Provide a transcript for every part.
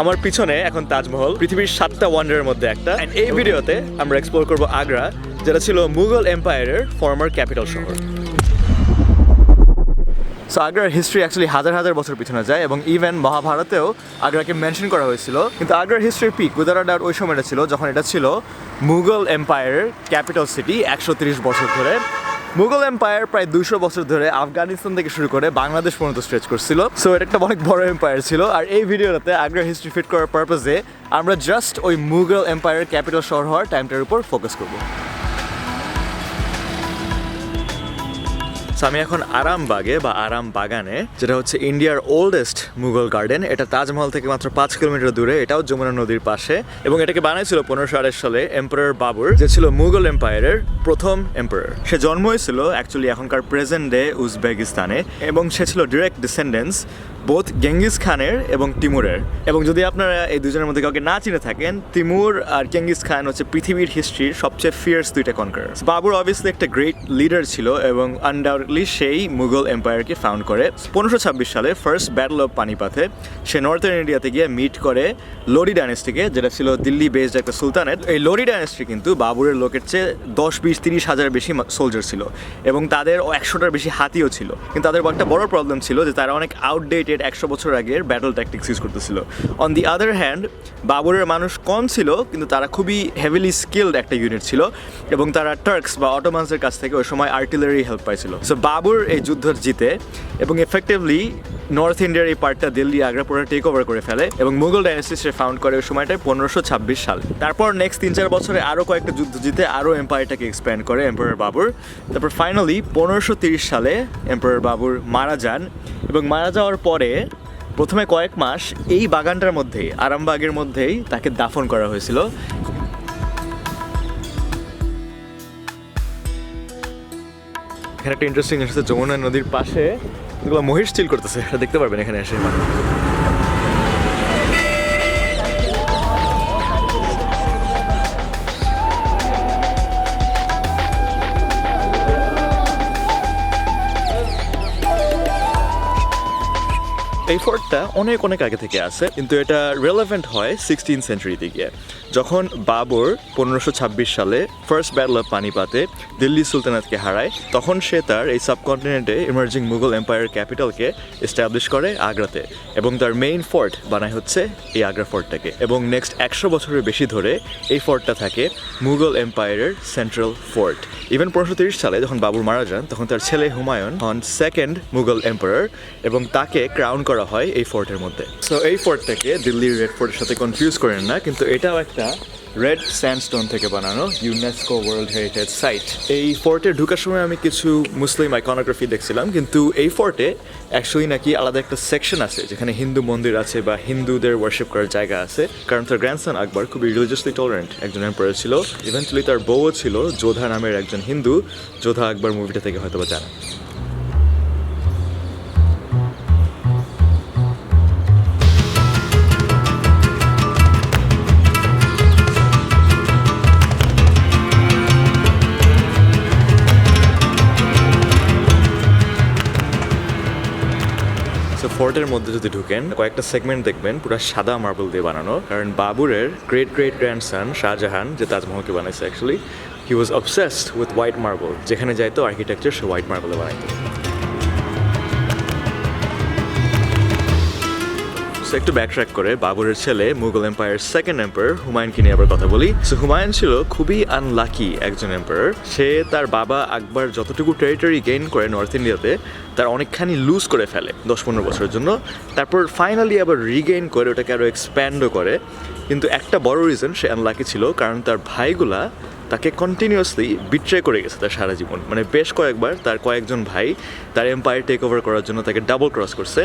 আমার পিছনে এখন তাজমহল পৃথিবীর সাতটা ওয়ান্ডারের মধ্যে একটা। এই ভিডিওতে আমরা এক্সপ্লোর করব আগ্রা যেটা ছিল মুঘল এম্পায়ারের ফর্মার ক্যাপিটাল শহর। সো আগ্রার হিস্ট্রি অ্যাকচুয়ালি হাজার হাজার বছর পিছনে যায় এবং ইভেন মহাভারতেও আগ্রাকে মেনশন করা হয়েছিল। কিন্তু আগ্রার হিস্ট্রির পিক ডাউট ওই সময়টা ছিল যখন এটা ছিল মুঘল এম্পায়ারের ক্যাপিটাল সিটি একশো তিরিশ বছর ধরে। মুঘল এম্পায়ার প্রায় দুশো বছর ধরে আফগানিস্তান থেকে শুরু করে বাংলাদেশ পর্যন্ত স্ট্রেচ করছিল। সো এটা একটা অনেক বড় এম্পায়ার ছিল। আর এই ভিডিওটাতে আগ্রা হিস্ট্রি ফিট করার পারপাসে আমরা জাস্ট ওই মুঘল এম্পায়ারের ক্যাপিটাল শহর হওয়ার টাইমটার উপর ফোকাস করব। আমি এখন আরামবাগে বা আরাম বাগানে যেটা হচ্ছে ইন্ডিয়ার ওল্ডেস্ট মুঘল গার্ডেন এটা তাজমহল থেকে মাত্র পাঁচ কিলোমিটার দূরে, এটাও যমুনা নদীর পাশে, এবং এটাকে বানাইছিল পনেরোশো আঠাশ সালে এম্পারার বাবুর যে ছিল মুঘল এম্পায়ারের প্রথম এম্পারার সে জন্ম হয়েছিল অ্যাকচুয়ালি এখনকার প্রেজেন্ট ডে উজবেকিস্তানে, এবং সে ছিল ডিরেক্ট ডিসেন্ডেন্স বোধ গেঙ্গিস খানের এবং তিমুরের এবং যদি আপনারা এই দুজনের মধ্যে কাউকে না চিনে থাকেন তিমুর আর গেঙ্গিস খান হচ্ছে পৃথিবীর হিস্ট্রির সবচেয়ে ফিয়ার্স দুইটা কনকার বাবুর অবভিয়াসলি একটা গ্রেট লিডার ছিল, এবং আনডাউটলি সেই মুঘল এম্পায়ারকে ফাউন্ড করে। পনেরোশো ছাব্বিশ সালে ফার্স্ট ব্যাটল অফ পানিপাথে সে নর্থার্ন ইন্ডিয়াতে গিয়ে মিট করে লোরি ডাইনেস্টিকে যেটা ছিল দিল্লি বেসড একটা সুলতানের। এই লোরি ডাইনেস্টি কিন্তু বাবুরের লোকের চেয়ে দশ, বিশ, তিরিশ হাজার বেশি সোলজার ছিল এবং তাদের একশোটার বেশি হাতিও ছিল। কিন্তু তাদের একটা বড় প্রবলেম ছিল যে তারা অনেক আউটডেটেড একশো বছর আগের ব্যাটল ট্যাকটিক্স ইউজ করতেছিল। অন দি আদার হ্যান্ড বাবুরের মানুষ কম ছিল, কিন্তু তারা খুবই হেভিলি স্কিলড একটা ইউনিট ছিল এবং তারা টার্কস বা অটোমান্সের কাছ থেকে ওই সময় আর্টিলারি হেল্প পাইছিল। সো বাবুর এই যুদ্ধ জিতে এবং এফেক্টিভলি নর্থ ইন্ডিয়ার এই পার্টটা দিল্লি আগ্রা পুরো টেক ওভার করে ফেলে এবং মুঘল ডাইনেস্টি সে ফাউন্ড করে ওই সময়টায় পনেরোশো ছাব্বিশ সাল। তারপর নেক্সট তিন চার বছরে আরও কয়েকটা যুদ্ধ জিতে আরও এম্পায়ারটাকে এক্সপ্যান্ড করে এম্পায়ার বাবুর তারপর ফাইনালি পনেরোশো তিরিশ সালে এম্পায়ার বাবুর মারা যান এবং মারা যাওয়ার পরে প্রথমে কয়েক মাস এই বাগানটার মধ্যেই, আরামবাগের মধ্যেই তাকে দাফন করা হয়েছিল। এখানে একটা ইন্টারেস্টিং হচ্ছে যমুনা নদীর পাশে। এগুলো মহিষ চিল করতেছে, এটা দেখতে পারবেন এখানে এসে। এই ফোর্টটা অনেক অনেক আগে থেকে আছে, কিন্তু এটা রেলেভেন্ট হয় সিক্সটিন সেঞ্চুরিতে গিয়ে। যখন বাবর পনেরোশো ছাব্বিশ সালে ফার্স্ট ব্যাটল অফ পানিপাতে দিল্লি সুলতানাতকে হারায়, তখন সে তার এই সাবকন্টিনেন্টে ইমার্জিং মুঘল এম্পায়ার ক্যাপিটালকে এস্টাবলিশ করে আগ্রাতে এবং তার মেইন ফোর্ট বানায় হচ্ছে এই আগ্রা ফোর্টটাকে এবং নেক্সট একশো বছরের বেশি ধরে এই ফোর্টটা থাকে মুঘল এম্পায়ারের সেন্ট্রাল ফোর্ট ইভেন পনেরোশো সালে যখন বাবুর মারা যান, তখন তার ছেলে হুমায়ুন হন সেকেন্ড মুঘল এম্পায়ার এবং তাকে ক্রাউন করা হয় এই ফোর্টের মধ্যে। সো এই ফোর্টটাকে দিল্লির রেড ফোর্টের সাথে কনফিউজ করেন না, কিন্তু এটাও একটা রেড স্যান্ডস্টোন থেকে বানানো ইউনেস্কো ওয়ার্ল্ড হেরিটেজ সাইট। এই ফোর্টে ঢুকার সময় আমি কিছু মুসলিম আইকনোগ্রাফি দেখছিলাম, কিন্তু এই ফোর্টে অ্যাকচুয়ালি নাকি আলাদা একটা সেকশন আছে, যেখানে হিন্দু মন্দির আছে বা হিন্দুদের ওয়ার্শিপ করার জায়গা আছে। কারণ তার গ্র্যান্ডসন আকবর খুবই রিলিজিয়াসলি টলারেন্ট একজন এম্পায়ার ছিল। ইভেন্চুয়ালি তার বউও ছিল, যোধা নামের একজন হিন্দু। যোধা আকবর মুভিটা থেকে হয়তো বা জানা ফোর্টের মধ্যে যদি ঢুকেন, কয়েকটা সেগমেন্ট দেখবেন, পুরো সাদা মার্বেল দিয়ে বানানো। কারণ বাবুরের গ্রেট গ্রেট গ্র্যান্ডসন শাহজাহান, যে তাজমহলকে বানাইছে actually he was obsessed with white marble যেখানে যাইতো আর্কিটেকচার সে হোয়াইট মার্বেলে বানাইতো। একটু ব্যাকট্র্যাক করে, বাবরের ছেলে, মুঘল এম্পায়ার সেকেন্ড এম্পায়ার হুমায়ুনকে নিয়ে আবার কথা বলি। সো হুমায়ুন ছিল খুবই আনলাকি একজন এম্পায়ার সে তার বাবা আকবর যতটুকু টেরিটরি গেইন করে নর্থ ইন্ডিয়াতে তার অনেকখানি লুজ করে ফেলে দশ পনেরো বছরের জন্য। তারপর ফাইনালি আবার রিগেইন করে, ওটাকে আরও এক্সপ্যান্ডও করে। কিন্তু একটা বড় রিজন সে আনলাকি ছিল, কারণ তার ভাইগুলা তাকে কন্টিনিউয়াসলি বিট্রে করে গেছে তার সারা জীবন। মানে বেশ কয়েকবার তার কয়েকজন ভাই তার এম্পায়ার টেক ওভার করার জন্য তাকে ডাবল ক্রস করছে।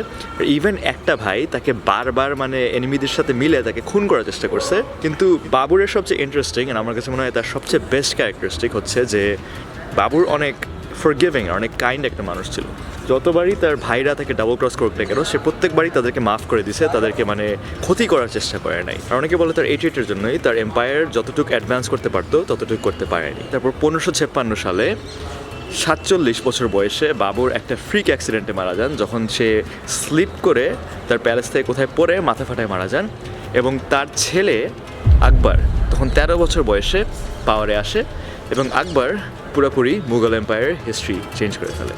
ইভেন একটা ভাই তাকে বারবার মানে এনিমিদের সাথে মিলে তাকে খুন করার চেষ্টা করছে। কিন্তু বাবুরের সবচেয়ে ইন্টারেস্টিং আমার কাছে মনে হয় তার সবচেয়ে বেস্ট ক্যারেক্টারিস্টিক হচ্ছে যে বাবুর অনেক ফরগিভিং অনেক কাইন্ড একটা মানুষ ছিল। যতবারই তার ভাইরা তাকে ডাবল ক্রস করতে গেল, সে প্রত্যেকবারই তাদেরকে মাফ করে দিছে, তাদেরকে মানে ক্ষতি করার চেষ্টা করে নাই। আর অনেকে বলে তার এই ট্রিটের জন্যই তার এম্পায়ার যতটুকু অ্যাডভান্স করতে পারতো, ততটুকু করতে পারেনি। তারপর পনেরোশো ছাপ্পান্ন সালে সাতচল্লিশ বছর বয়সে বাবুর একটা ফ্রিক অ্যাক্সিডেন্টে মারা যান, যখন সে স্লিপ করে তার প্যালেস থেকে কোথায় পড়ে মাথা ফাটায় মারা যান এবং তার ছেলে আকবর, তখন তেরো বছর বয়সে পাওয়ারে আসে এবং আকবর পুরোপুরি মুঘল এম্পায়ারের হিস্ট্রি চেঞ্জ করে ফেলে।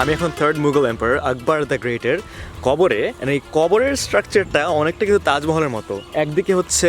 আমি এখন third Mughal empire Akbar the গ্রেটের কবরে এই কবরের স্ট্রাকচারটা অনেকটা কিন্তু তাজমহলের মতো। একদিকে হচ্ছে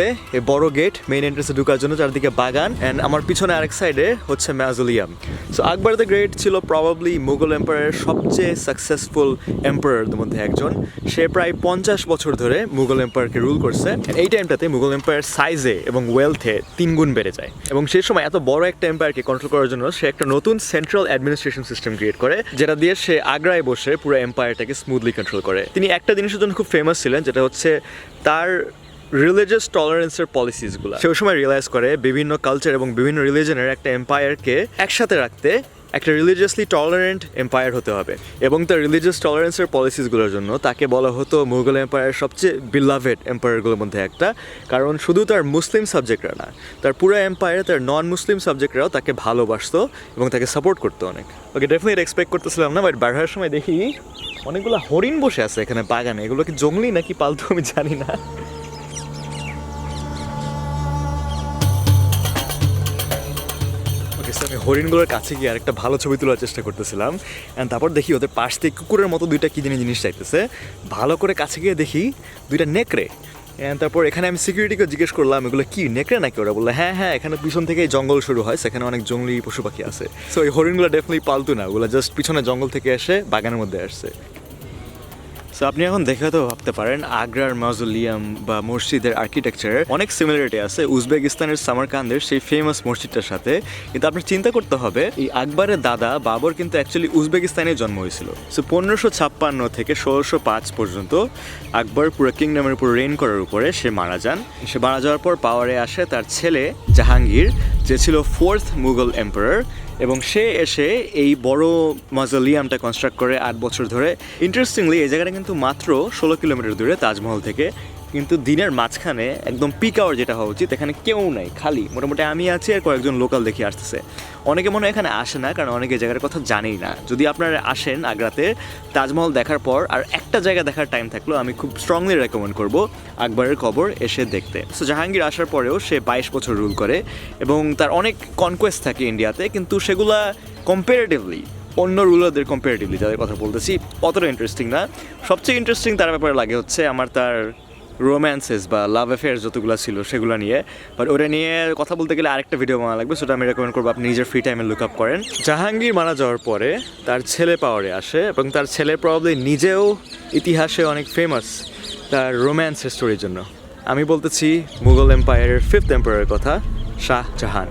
বড় গেট মেইন এন্ট্রেন্সে ঢোকার জন্য, চারদিকে বাগান অ্যান্ড আমার পিছনে আরেক সাইডে হচ্ছে mausoleum so Akbar the great ছিল প্রবাবলি মুঘল এম্পায়ারের সবচেয়ে সাকসেসফুল এম্পায়ারদের মধ্যে একজন। সে প্রায় পঞ্চাশ বছর ধরে মুঘল এম্পায়ারকে রুল করছে। এই টাইমটাতে মুঘল এম্পায়ার সাইজে এবং ওয়েলথে তিন গুণ বেড়ে যায়। এবং সেই সময় এত বড় একটা এম্পায়ারকে কন্ট্রোল করার জন্য সে একটা নতুন সেন্ট্রাল অ্যাডমিনিস্ট্রেশন সিস্টেম ক্রিয়েট করে, যেটা দিয়ে সে আগ্রায় বসে পুরো এম্পায়ারটাকে স্মুথলি কন্ট্রোল করে। তিনি একটা জিনিসের জন্য খুব ফেমাস ছিলেন, যেটা হচ্ছে তার রিলিজিয়াস টলারেন্সের পলিসিসগুলো সে সময় রিয়েলাইজ করে বিভিন্ন কালচার এবং বিভিন্ন রিলিজনের একটা এম্পায়ারকে একসাথে রাখতে একটা রিলিজিয়াসলি টলারেন্ট এম্পায়ার হতে হবে। এবং তার রিলিজিয়াস টলারেন্সের পলিসিসগুলোর জন্য তাকে বলা হতো মুঘল এম্পায়ার সবচেয়ে বিলাভেড এম্পায়ারগুলোর মধ্যে একটা। কারণ শুধু তার মুসলিম সাবজেক্টরা না, তার পুরো এম্পায়ারে তার নন মুসলিম সাবজেক্টরাও তাকে ভালোবাসতো এবং তাকে সাপোর্ট করতো অনেক। ওকে ডেফিনেট এক্সপেক্ট করতেছিলাম না বাট হওয়ার সময় দেখি অনেকগুলো হরিণ বসে আছে এখানে বাগানে। এগুলো কি জঙ্গলি নাকি পালতু আমি জানি না। হরিণগুলোর কাছে গিয়ে আরেকটা ভালো ছবি তোলার চেষ্টা করতেছিলাম। অ্যান্ড তারপর দেখি ওদের পাশ থেকে কুকুরের মতো দুইটা কী জিনিস জিনিস চাইতেছে ভালো করে কাছে গিয়ে দেখি দুইটা নেকড়ে। অ্যান্ড তারপর এখানে আমি সিকিউরিটিকে জিজ্ঞেস করলাম, এগুলো কি, নেকড়ে নাকি ওরা? বলল হ্যাঁ হ্যাঁ এখানে পিছন থেকে জঙ্গল শুরু হয়, সেখানে অনেক জঙ্গলি পশু পাখি আছে। সো এই হরিণগুলো ডেফিনেটলি পালতু না, ওগুলো জাস্ট পিছনে জঙ্গল থেকে এসে বাগানের মধ্যে আসছে। সো আপনি এখন দেখে তো ভাবতে পারেন, আগ্রার মজুলিয়াম বা মসজিদের আর্কিটেকচারের অনেক সিমিলারিটি আছে। উজবেকিস্তানের সামারকান্দের সেই ফেমাস মসজিদটার সাথে। কিন্তু আপনার চিন্তা করতে হবে, এই আকবরের দাদা বাবর কিন্তু অ্যাকচুয়ালি উজবেকিস্তানে জন্ম হয়েছিল। সো পনেরোশো ছাপ্পান্ন থেকে ষোলোশো পাঁচ পর্যন্ত আকবর পুরো কিংডমের উপর রেইন করার উপরে সে মারা যান। সে মারা যাওয়ার পর পাওয়ারে আসে তার ছেলে জাহাঙ্গীর, যে ছিল ফোর্থ মুঘল এম্পারার এবং সে এসে এই বড় মজলিয়ামটা কনস্ট্রাক্ট করে আট বছর ধরে। ইন্টারেস্টিংলি এই জায়গাটা কিন্তু মাত্র ষোলো কিলোমিটার দূরে, তাজমহল থেকে। কিন্তু দিনের মাঝখানে একদম পিক আওয়ার যেটা হওয়া উচিত, এখানে কেউ নাই, খালি। মোটামুটি আমি আছি আর কয়েকজন লোকাল দেখি আসতেছে। অনেকে মনে হয় এখানে আসে না, কারণ অনেকে জায়গার কথা জানেই না। যদি আপনারা আসেন আগ্রাতে, তাজমহল দেখার পর আর একটা জায়গা দেখার টাইম থাকল, আমি খুব স্ট্রংলি রেকমেন্ড করব আকবরের কবর এসে দেখতে। সো জাহাঙ্গীর আসার পরেও সে বাইশ বছর রুল করে এবং তার অনেক কনকোয়েস্ট থাকে ইন্ডিয়াতে কিন্তু সেগুলা কম্পারেটিভলি অন্য রুলারদের কম্পারেটিভলি যাদের কথা বলতেছি, অতটা ইন্টারেস্টিং না। সবচেয়ে ইন্টারেস্টিং তার ব্যাপারে লাগে হচ্ছে আমার তার রোম্যান্সেস বা লাভ অ্যাফেয়ার যতগুলো ছিল সেগুলো নিয়ে। বাট ওটা নিয়ে কথা বলতে গেলে আরেকটা ভিডিও বানা লাগবে, সেটা আমি রেকমেন্ড করব, আপনি নিজের ফ্রি টাইমে লুক আপ করেন। জাহাঙ্গীর মারা যাওয়ার পরে তার ছেলে পাওয়ারে আসে এবং তার ছেলে প্রবলি নিজেও ইতিহাসে অনেক ফেমাস তার রোম্যান্স স্টোরির জন্য। আমি বলতেছি মুঘল এম্পায়ারের ফিফথ এম্পায়ারের কথা শাহজাহান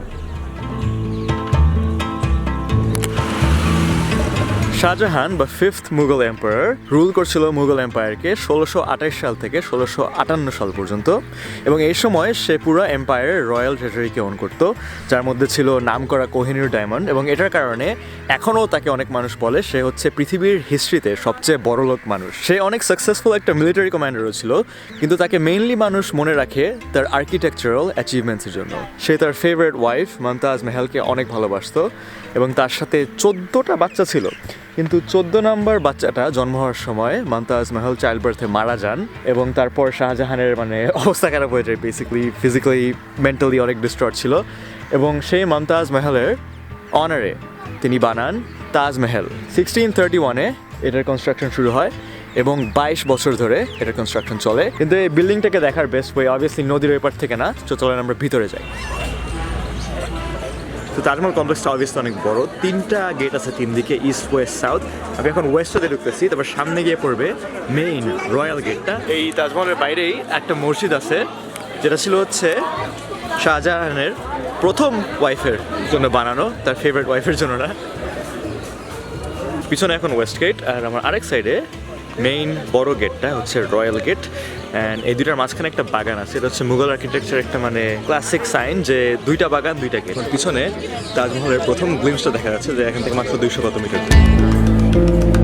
শাহজাহান বা ফিফথ মুঘল এম্পায়ার রুল করছিল মুঘল এম্পায়ারকে ষোলোশো সাল থেকে ষোলোশো আটান্ন সাল পর্যন্ত। এবং এই সময় সে পুরো এম্পায়ারের রয়্যাল ট্রেজারিকে অন করত, যার মধ্যে ছিল নামকরা কোহিনুর ডায়মন্ড এবং এটার কারণে এখনও তাকে অনেক মানুষ বলে সে হচ্ছে পৃথিবীর হিস্ট্রিতে সবচেয়ে বড় লোক মানুষ। সে অনেক সাকসেসফুল একটা মিলিটারি কমান্ডারও ছিল, কিন্তু তাকে মেইনলি মানুষ মনে রাখে তার আর্কিটেকচারাল অ্যাচিভমেন্টসের জন্য। সে তার ফেভারিট ওয়াইফ মমতাজ মেহালকে অনেক ভালোবাসত এবং তার সাথে চোদ্দোটা বাচ্চা ছিল। কিন্তু চোদ্দ নম্বর বাচ্চাটা জন্ম হওয়ার সময় মমতাজ মহল চাইল্ড বার্থে মারা যান এবং তারপর শাহজাহানের মানে অবস্থা খারাপ হয়ে যায় বেসিক্যালি ফিজিক্যালি মেন্টালি অনেক ডিস্ট্রট ছিল। এবং সেই মমতাজ মহলের অনারে তিনি বানান তাজমহল সিক্সটিন থার্টি ওয়ানে এটার কনস্ট্রাকশন শুরু হয় এবং বাইশ বছর ধরে এটার কনস্ট্রাকশন চলে। কিন্তু এই বিল্ডিংটাকে দেখার বেস্ট ওয়ে অবভিয়াসলি নদীর ওই থেকে না, তো চলেন আমরা ভিতরে যাই। তো তাজমহল কমপ্লেক্সটা অবভিয়াসলি অনেক বড়। তিনটা গেট আছে তিন দিকে ইস্ট ওয়েস্ট সাউথ আমি এখন ওয়েস্ট ওয়েস্টে ঢুকতেছি, তারপর সামনে গিয়ে পড়বে মেইন রয়্যাল গেটটা এই তাজমহলের বাইরেই একটা মসজিদ আছে, যেটা ছিল হচ্ছে শাহজাহানের প্রথম ওয়াইফের জন্য বানানো, তার ফেভারিট ওয়াইফের জন্য না। পিছনে এখন ওয়েস্ট গেট আর আমার আরেক সাইডে মেইন বড় গেটটা হচ্ছে রয়্যাল গেট অ্যান্ড এই দুইটার মাঝখানে একটা বাগান আছে। এটা হচ্ছে মুঘল আর্কিটেকচার একটা মানে ক্লাসিক সাইন যে দুইটা বাগান, দুইটা গেট পিছনে তাজমহলের প্রথম গ্লিমসটা দেখা যাচ্ছে যে এখান থেকে মাত্র দুইশো কত মিটার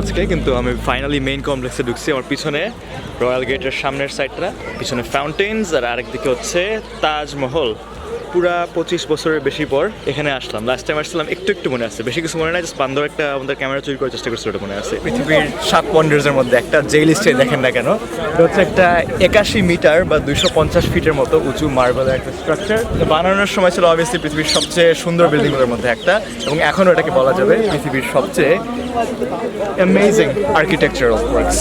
আজকে, কিন্তু আমি ফাইনালি মেইন কমপ্লেক্সে ঢুকছি আমার পিছনে রয়্যাল গেটের সামনের সাইডটা পিছনে ফাউন্টেন্স আর আরেকদিকে হচ্ছে তাজমহল। পুরা পঁচিশ বছরের বেশি পর এখানে আসলাম। লাস্ট টাইম আসছিলাম, একটু একটু মনে আছে। বেশি কিছু মনে নাই জাস্ট বান্দর একটা আমাদের ক্যামেরা চুরি করার চেষ্টা করছিল মনে আছে। পৃথিবীর সাত ওয়ান্ডার্সের মধ্যে একটা যে লিস্টে দেখেন না কেন, এটা হচ্ছে একটা একাশি মিটার বা দুইশো পঞ্চাশ ফিটের মতো উঁচু মার্বেলের একটা স্ট্রাকচার বানানোর সময় ছিল অবভিয়াসলি পৃথিবীর সবচেয়ে সুন্দর বিল্ডিংগুলোর মধ্যে একটা, এবং এখনও এটাকে বলা যাবে পৃথিবীর সবচেয়ে অ্যামেজিং আর্কিটেকচারাল ওয়ার্কস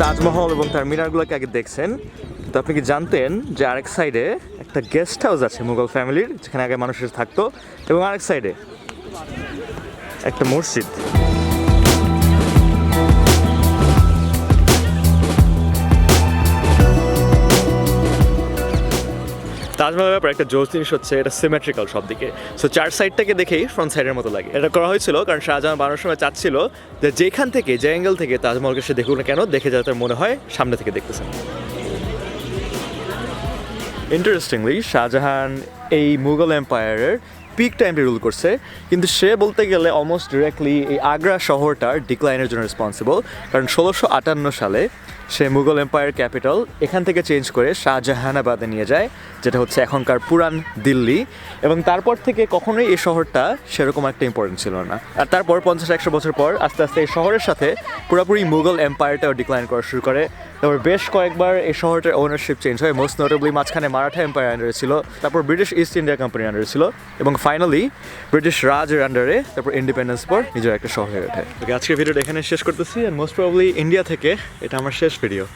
তাজমহল এবং তার মিনারগুলোকে আগে দেখছেন। তো আপনি কি জানতেন যে আরেক সাইডে একটা গেস্ট হাউস আছে মুঘল ফ্যামিলির, যেখানে আগে মানুষের থাকতো, এবং আরেক সাইডে একটা মসজিদ? তাজমহলের ব্যাপারে একটা জোস জিনিস হচ্ছে, এটা সিমেট্রিক্যাল সব দিকে সো চার সাইডটাকে দেখেই ফ্রন্ট সাইডের মতো লাগে। এটা করা হয়েছিল কারণ শাহজাহান বানানোর সময় চাচ্ছিল যে যেখান থেকে, যে অ্যাঙ্গেল থেকে তাজমহলকে সে দেখুক না কেন, দেখে যাতে মনে হয় সামনে থেকে দেখতেছেন ইন্টারেস্টিংলি শাহজাহান এই মুঘল এম্পায়ারের পিক টাইমে রুল করছে, কিন্তু সে বলতে গেলে অলমোস্ট ডিরেক্টলি এই আগ্রা শহরটার ডিক্লাইনের জন্য রেসপন্সিবল কারণ ষোলোশো আটান্ন সালে সে মুঘল এম্পায়ার ক্যাপিটাল, এখান থেকে চেঞ্জ করে শাহজাহানাবাদে নিয়ে যায়, যেটা হচ্ছে এখনকার পুরান দিল্লি। এবং তারপর থেকে কখনোই এই শহরটা সেরকম একটা ইম্পর্টেন্ট ছিল না। আর তারপর পঞ্চাশ, একশো বছর পর আস্তে আস্তে এই শহরের সাথে পুরোপুরি মুঘল এম্পায়ারটাও ডিক্লাইন করা শুরু করে। তারপর বেশ কয়েকবার এই শহরটার ওনারশিপ চেঞ্জ হয় মোস্ট নোটেবলি মাঝখানে মারাঠা এম্পায়ার আন্ডারে ছিল, তারপর ব্রিটিশ ইস্ট ইন্ডিয়া কোম্পানির আন্ডারে ছিল, এবং ফাইনালি ব্রিটিশ রাজের আন্ডারে তারপর ইন্ডিপেন্ডেন্স পর নিজের একটা শহর হয়ে ওঠে আজকে ভিডিওটা এখানে শেষ করতেছি আর মোস্ট প্রবলি ইন্ডিয়া থেকে, এটা আমার শেষ ভিডিও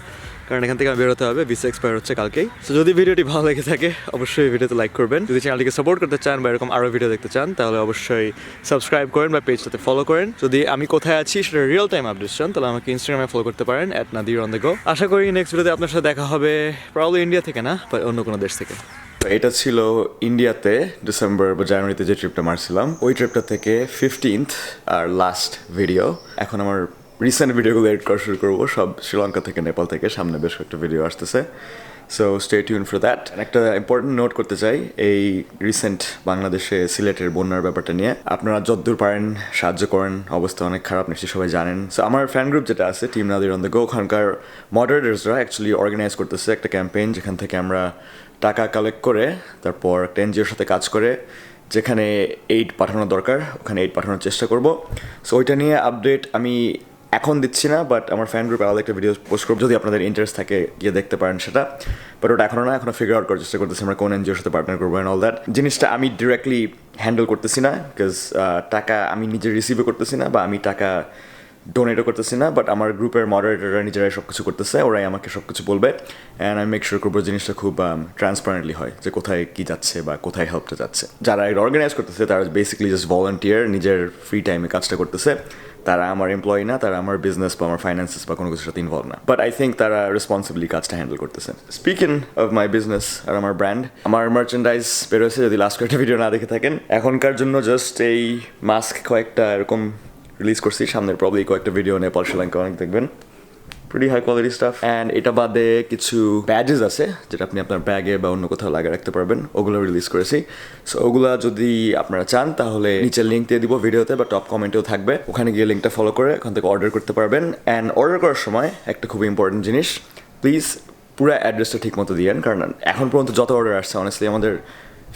কারণ এখান থেকে আমার বেরোতে হবে ভিসা এক্সপায়ার হচ্ছে কালকেই। তো যদি ভিডিওটি ভালো লেগে থাকে, অবশ্যই ভিডিওতে লাইক করবেন। যদি চ্যানেলটিকে সাপোর্ট করতে চান বা এরকম আরও ভিডিও দেখতে চান, তাহলে অবশ্যই সাবস্ক্রাইব করেন বা পেজটাতে ফলো করেন। যদি আমি কোথায় আছি, সেটা রিয়েল টাইম আপডেট চান, তাহলে আমাকে ইনস্টাগ্রামে ফলো করতে পারেন অ্যাট অন দ্য গো আশা করি নেক্সট ভিডিওতে আপনার সাথে দেখা হবে প্রবলি ইন্ডিয়া থেকে না বা অন্য কোনো দেশ থেকে। তো এটা ছিল ইন্ডিয়াতে ডিসেম্বর বা জানুয়ারিতে যে ট্রিপটা মারছিলাম, ওই ট্রিপটা থেকে ফিফটিন্থ আর লাস্ট ভিডিও এখন আমার রিসেন্ট ভিডিওগুলো এড করা শুরু করব। সব শ্রীলঙ্কা থেকে, নেপাল থেকে। সামনে বেশ কয়েকটা ভিডিও আসতেছে। So stay tune for that একটা ইম্পর্টেন্ট নোট করতে চাই, এই রিসেন্ট বাংলাদেশে সিলেটের বন্যার ব্যাপারটা নিয়ে। আপনারা যতদূর পারেন, সাহায্য করেন, অবস্থা অনেক খারাপ, নিশ্চয়ই সবাই জানেন। সো আমার ফ্যান গ্রুপ যেটা আছে team Nadir on the go ওখানকার মডারেটার্সরা অ্যাকচুয়ালি অর্গানাইজ করতেছে একটা ক্যাম্পেইন যেখান থেকে আমরা টাকা কালেক্ট করে, তারপর একটা এনজিওর সাথে কাজ করে, যেখানে এইড পাঠানো দরকার, ওখানে এইড পাঠানোর চেষ্টা করব। সো ওইটা নিয়ে আপডেট আমি এখন দিচ্ছি না বাট আমার ফ্যান গ্রুপে আলাদা একটা ভিডিও পোস্ট করব, যদি আপনাদের ইন্টারেস্ট থাকে, গিয়ে দেখতে পারেন সেটা। বাট ওটা এখনও না এখনও ফিগার আউট করার চেষ্টা করতেছি আমরা কোন এনজিওর সাথে পার্টনার করব অ্যান্ড অল দ্যাট জিনিসটা আমি ডিরেক্টলি হ্যান্ডেল করতেছি না বিকজ টাকা আমি নিজে রিসিভও করতেছি না বা আমি টাকা ডোনেটও করতেছি না বাট আমার গ্রুপের মডারেটররা নিজেরাই সব কিছু করতেছে, ওরাই আমাকে সব কিছু বলবে। অ্যান্ড আমি মেক শিওর করব জিনিসটা খুব ট্রান্সপারেন্টলি হয়, যে কোথায় কী যাচ্ছে বা কোথায় হেল্পটা যাচ্ছে। যারা এটা অর্গানাইজ করতেছে, তারা বেসিক্যালি জাস্ট ভলেন্টিয়ার নিজের ফ্রি টাইমে কাজটা করতেছে। তারা আমার এমপ্লয়ি না, তারা আমার বিজনেস বা আমার ফাইন্যান্সেস বা কোনো কিছুর সাথে ইনভলভ না। বাট আই থিঙ্ক তারা রেসপন্সিবলি কাজটা হ্যান্ডেল করতেছে। স্পিকিং অফ মাই বিজনেস আর আমার ব্র্যান্ড আমার মার্চেন্ডাইজ বেরোয়েছে, যদি লাস্ট কয়েকটা ভিডিও না দেখে থাকেন। এখনকার জন্য জাস্ট এই মাস্ক কয়েকটা এরকম রিলিজ করছি। সামনের প্রবলেম কয়েকটা ভিডিও নেপাল শ্রীলঙ্কা অনেক দেখবেন। Pretty high quality stuff and এটা বাদে কিছু ব্যাজেস আছে, যেটা আপনি আপনার ব্যাগে বা অন্য কোথাও লাগিয়ে রাখতে পারবেন। ওগুলো রিলিজ করেছি। সো ওগুলো যদি আপনারা চান, তাহলে নিচের লিঙ্ক দিয়ে দিব ভিডিওতে বা টপ কমেন্টেও থাকবে। ওখানে গিয়ে লিঙ্কটা ফলো করে ওখান থেকে অর্ডার করতে পারবেন। অ্যান্ড অর্ডার করার সময় একটা খুব ইম্পর্টেন্ট জিনিস প্লিজ পুরো অ্যাড্রেসটা ঠিক মতো দিয়েন কারণ এখন পর্যন্ত যত অর্ডার আসছে অনেস্টলি আমাদের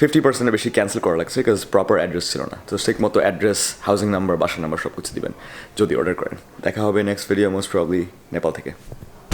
ফিফটি পার্সেন্টের বেশি ক্যান্সেল করা লাগছে বিকজ প্রপার অ্যাড্রেস ছিল না। তো ঠিক মতো অ্যাড্রেস হাউসিং নাম্বার বাসা নাম্বার সব কিছু দিবেন, যদি অর্ডার করেন। দেখা হবে next video most probably Nepal থেকে।